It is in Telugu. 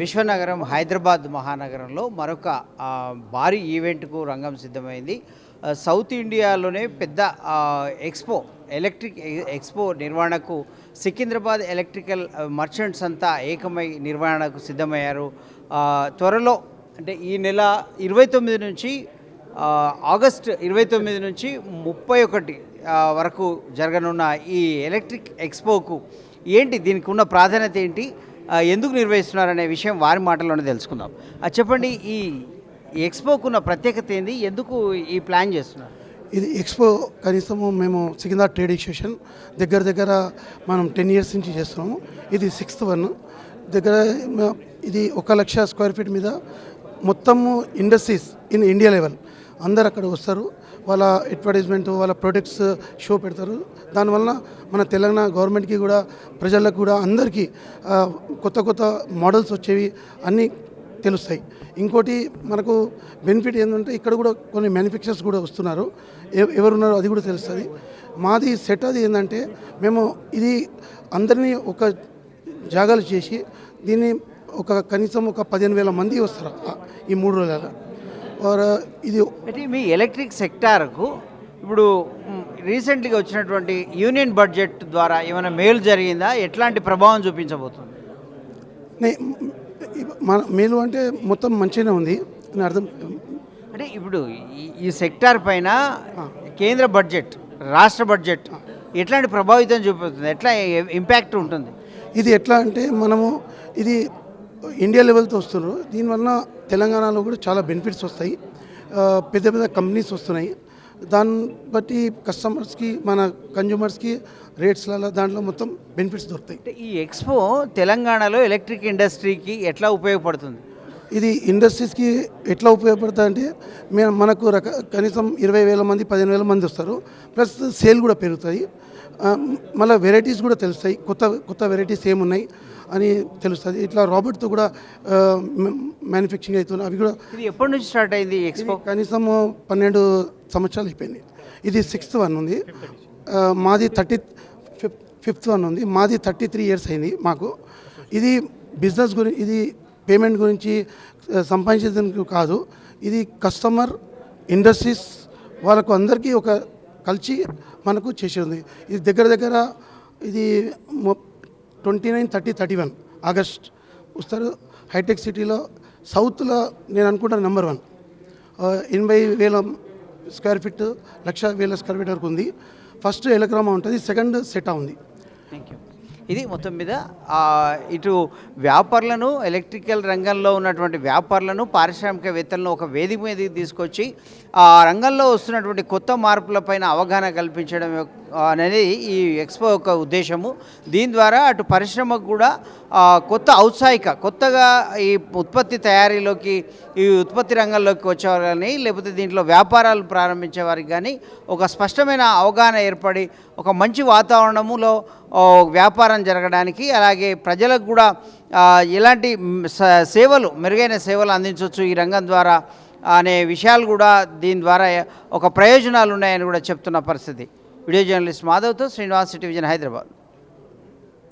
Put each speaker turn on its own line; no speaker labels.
విశ్వనగరం హైదరాబాద్ మహానగరంలో మరొక భారీ ఈవెంట్కు రంగం సిద్ధమైంది. సౌత్ ఇండియాలోనే పెద్ద ఎక్స్పో ఎలక్ట్రిక్ ఎక్స్పో నిర్వహణకు సికింద్రాబాద్ ఎలక్ట్రికల్ మర్చెంట్స్ అంతా ఏకమై నిర్వహణకు సిద్ధమయ్యారు. త్వరలో అంటే ఈ నెల ఇరవై తొమ్మిది నుంచి ఆగస్ట్ ఇరవై తొమ్మిది నుంచి ముప్పై ఒకటి వరకు జరగనున్న ఈ ఎలక్ట్రిక్ ఎక్స్పోకు ఏంటి దీనికి ఉన్న ప్రాధాన్యత ఏంటి? ఎందుకు నిర్వహిస్తున్నారనే విషయం వారి మాటల్లోనే తెలుసుకుందాం. చెప్పండి ఈ ఎక్స్పోకు ఉన్న ప్రత్యేకత ఏంది? ఎందుకు ఈ ప్లాన్ చేస్తున్నారు?
ఇది ఎక్స్పో కనీసము మేము సికింద్రా ట్రేడ్ ఎగ్జిబిషన్ దగ్గర దగ్గర మనం టెన్ ఇయర్స్ నుంచి చేస్తున్నాము. ఇది సిక్స్త్ వన్. దగ్గర ఇది ఒక లక్ష స్క్వేర్ ఫీట్ మీద మొత్తము ఇండస్ట్రీస్ ఇన్ ఇండియా లెవెల్ అందరు అక్కడ వస్తారు. వాళ్ళ అడ్వర్టైజ్మెంట్ వాళ్ళ ప్రొడక్ట్స్ షో పెడతారు. దానివల్ల మన తెలంగాణ గవర్నమెంట్కి కూడా ప్రజలకు కూడా అందరికీ కొత్త కొత్త మోడల్స్ వచ్చేవి అన్నీ తెలుస్తాయి. ఇంకోటి మనకు బెనిఫిట్ ఏంటంటే ఇక్కడ కూడా కొన్ని మ్యానుఫ్యాక్చర్స్ కూడా వస్తున్నారు. ఎవ- ఎవరున్నారో అది కూడా తెలుస్తుంది. మాది సెట్ అది ఏంటంటే మేము ఇది అందరినీ ఒక జాగాలు చేసి దీన్ని ఒక కనీసం ఒక పదిహేను వేల మంది వస్తారు ఈ మూడు రోజుల ఇది
అంటే మీ ఎలక్ట్రిక్ సెక్టార్కు ఇప్పుడు రీసెంట్గా వచ్చినటువంటి యూనియన్ బడ్జెట్ ద్వారా ఏమైనా మేలు జరిగిందా? ఎట్లాంటి ప్రభావం చూపించబోతుంది?
మన మేలు అంటే మొత్తం మంచిగానే ఉంది. అని అర్థం
అంటే ఇప్పుడు ఈ- ఈ సెక్టార్ పైన కేంద్ర బడ్జెట్ రాష్ట్ర బడ్జెట్ ఎట్లాంటి ప్రభావితం చూపుతుంది ఎట్లా ఇంపాక్ట్ ఉంటుంది?
ఇది ఎట్లా అంటే మనము ఇది ఇండియా లెవెల్తో వస్తున్నారు. దీనివల్ల తెలంగాణలో కూడా చాలా బెనిఫిట్స్ వస్తాయి. పెద్ద పెద్ద కంపెనీస్ వస్తున్నాయి. దాన్ని బట్టి కస్టమర్స్కి మన కన్జ్యూమర్స్కి రేట్స్లలో దాంట్లో మొత్తం బెనిఫిట్స్ దొరుకుతాయి.
ఈ ఎక్స్పో తెలంగాణలో ఎలక్ట్రిక్ ఇండస్ట్రీకి ఎట్లా ఉపయోగపడుతుంది?
ఇది ఇండస్ట్రీస్కి ఎట్లా ఉపయోగపడుతుంది అంటే మేము మనకు రక కనీసం ఇరవై వేల మంది పదిహేను వేల మంది వస్తారు. ప్లస్ సేల్ కూడా పెరుగుతాయి. మళ్ళీ వెరైటీస్ కూడా తెలుస్తాయి. కొత్త కొత్త వెరైటీస్ ఏమున్నాయి? అని తెలుస్తుంది. ఇట్లా రాబర్ట్తో కూడా మ్యానుఫ్యాక్చరింగ్ అవుతున్నాయి అవి కూడా
ఎప్పటి నుంచి స్టార్ట్ అయింది ఎక్స్పో?
కనీసం పన్నెండు సంవత్సరాలు అయిపోయింది. ఇది సిక్స్త్ వన్ ఉంది. మాది థర్టీ ఫిఫ్ ఫిఫ్త్ వన్ ఉంది. మాది థర్టీ త్రీ ఇయర్స్ అయింది మాకు. ఇది బిజినెస్ గురించి ఇది పేమెంట్ గురించి ఆ, సంపాదించేందుకు కాదు. ఇది కస్టమర్ ఇండస్ట్రీస్ వాళ్ళకు అందరికీ ఒక కలిసి మనకు చేసి ఉంది ఇది దగ్గర దగ్గర ఇది twenty nine thirty thirty one August. వస్తారు. హైటెక్ సిటీలో సౌత్లో నేను అనుకుంటాను నెంబర్ వన్. ఎనభై వేల స్క్వేర్ ఫీట్ లక్ష వేల స్క్వేర్ ఫీట్ వరకు ఉంది. ఫస్ట్ ఎలక్రామా ఉంటుంది సెకండ్ సెటా ఉంది.
థ్యాంక్ యూ ఇది మొత్తం మీద ఇటు వ్యాపారులను ఎలక్ట్రికల్ రంగంలో ఉన్నటువంటి వ్యాపారులను పారిశ్రామికవేత్తలను ఒక వేదిక మీదకి తీసుకొచ్చి ఆ రంగంలో వస్తున్నటువంటి కొత్త మార్పులపైన అవగాహన కల్పించడం అనేది ఈ ఎక్స్పో యొక్క ఉద్దేశము. దీని ద్వారా అటు పరిశ్రమకు కూడా కొత్త ఔత్సాహిక కొత్తగా ఈ ఉత్పత్తి తయారీలోకి ఈ ఉత్పత్తి రంగంలోకి వచ్చేవారు కానీ లేకపోతే దీంట్లో వ్యాపారాలు ప్రారంభించే వారికి కానీ ఒక స్పష్టమైన అవగాహన ఏర్పడి ఒక మంచి వాతావరణములో వ్యాపారం జరగడానికి అలాగే ప్రజలకు కూడా ఎలాంటి సేవలు మెరుగైన సేవలు అందించవచ్చు ఈ రంగం ద్వారా అనే విషయాలు కూడా దీని ద్వారా ఒక ప్రయోజనాలు ఉన్నాయని కూడా చెప్తున్న పరిస్థితి. వీడియో జర్నలిస్ట్ మాధవ్తో శ్రీనివాస్ సిటీ హైదరాబాద్.